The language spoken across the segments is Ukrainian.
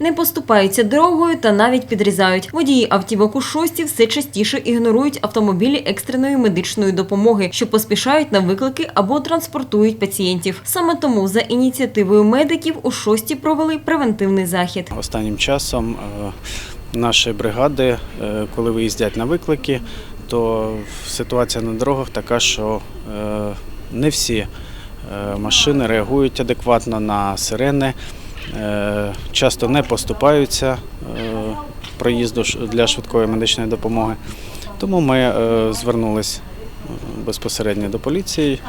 Не поступаються дорогою та навіть підрізають. Водії автівок у шості все частіше ігнорують автомобілі екстреної медичної допомоги, що поспішають на виклики або транспортують пацієнтів. Саме тому за ініціативою медиків у шості провели превентивний захід. Останнім часом е, наші бригади, е, коли виїздять на виклики, то ситуація на дорогах така, що е, не всі машини реагують адекватно на сирени, часто не поступаються е, проїзду для швидкої медичної допомоги. Тому ми е, звернулись е, безпосередньо до поліції.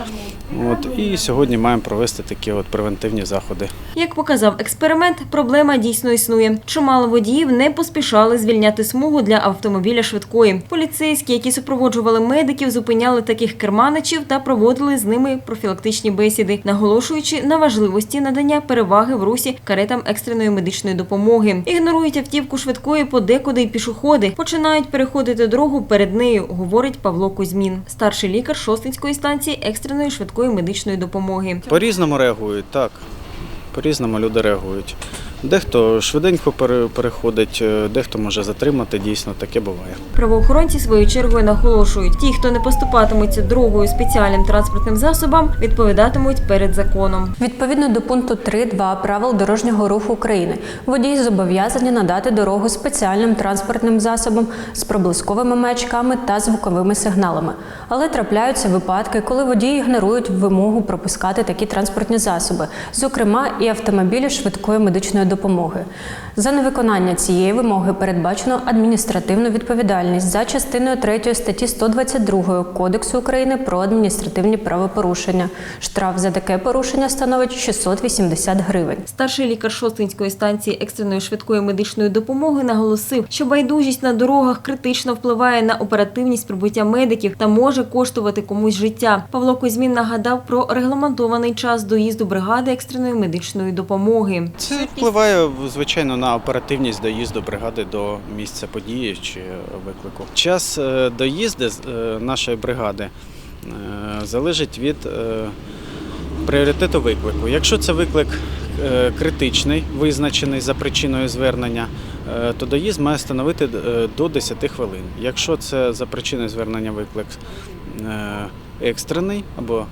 От, і сьогодні маємо провести такі от превентивні заходи. Як показав експеримент, проблема дійсно існує. Чимало водіїв не поспішали звільняти смугу для автомобіля швидкої. Поліцейські, які супроводжували медиків, зупиняли таких керманичів та проводили з ними профілактичні бесіди, наголошуючи на важливості надання переваги в русі каретам екстреної медичної допомоги. Ігнорують автівку швидкої подекуди й пішоходи, починають переходити дорогу перед нею, говорить Павло Кузьмін, старший лікар Шостинської станції екстреної швидкої медичної допомоги. По-різному реагують, так. По-різному люди реагують. Дехто швиденько пере- переходить, е, дехто може затримати, дійсно таке буває. Правоохоронці своєю чергою наголошують, ті, хто не поступатимуться дорогою спеціальним транспортним засобам, відповідатимуть перед законом. Відповідно до пункту 3.2 правил дорожнього руху України, водії зобов'язані надати дорогу спеціальним транспортним засобам з проблисковими маячками та звуковими сигналами. Але трапляються випадки, коли водії ігнорують вимогу пропускати такі транспортні засоби, зокрема і автомобілі швидкої медичної допомоги. За невиконання цієї вимоги передбачено адміністративну відповідальність за частиною 3 статті 122 Кодексу України про адміністративні правопорушення. Штраф за таке порушення становить 680 гривень. Старший лікар Шостинської станції екстреної швидкої медичної допомоги наголосив, що байдужість на дорогах критично впливає на оперативність прибуття медиків та може коштувати комусь життя. Павло Кузьмін нагадав про регламентований час доїзду бригади екстреної медичної допомоги. Це впливає, звичайно, на оперативність доїзду бригади до місця події чи виклику. Час е, доїзду е, нашої бригади е, залежить від пріоритету виклику. Якщо це виклик критичний, визначений за причиною звернення, то доїзд має становити до 10 хвилин. Якщо це за причиною звернення виклик екстрений або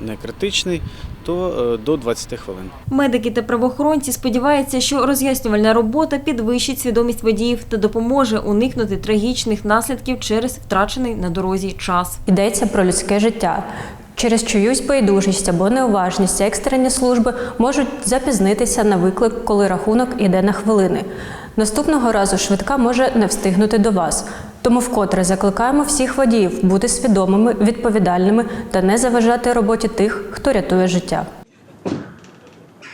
не критичний, то е, до 20 хвилин. Медики та правоохоронці сподіваються, що роз'яснювальна робота підвищить свідомість водіїв та допоможе уникнути трагічних наслідків через втрачений на дорозі час. Йдеться про людське життя. Через чиюсь байдужість або неуважність екстрені служби можуть запізнитися на виклик, коли рахунок іде на хвилини. Наступного разу швидка може не встигнути до вас. Тому вкотре закликаємо всіх водіїв бути свідомими, відповідальними та не заважати роботі тих, хто рятує життя.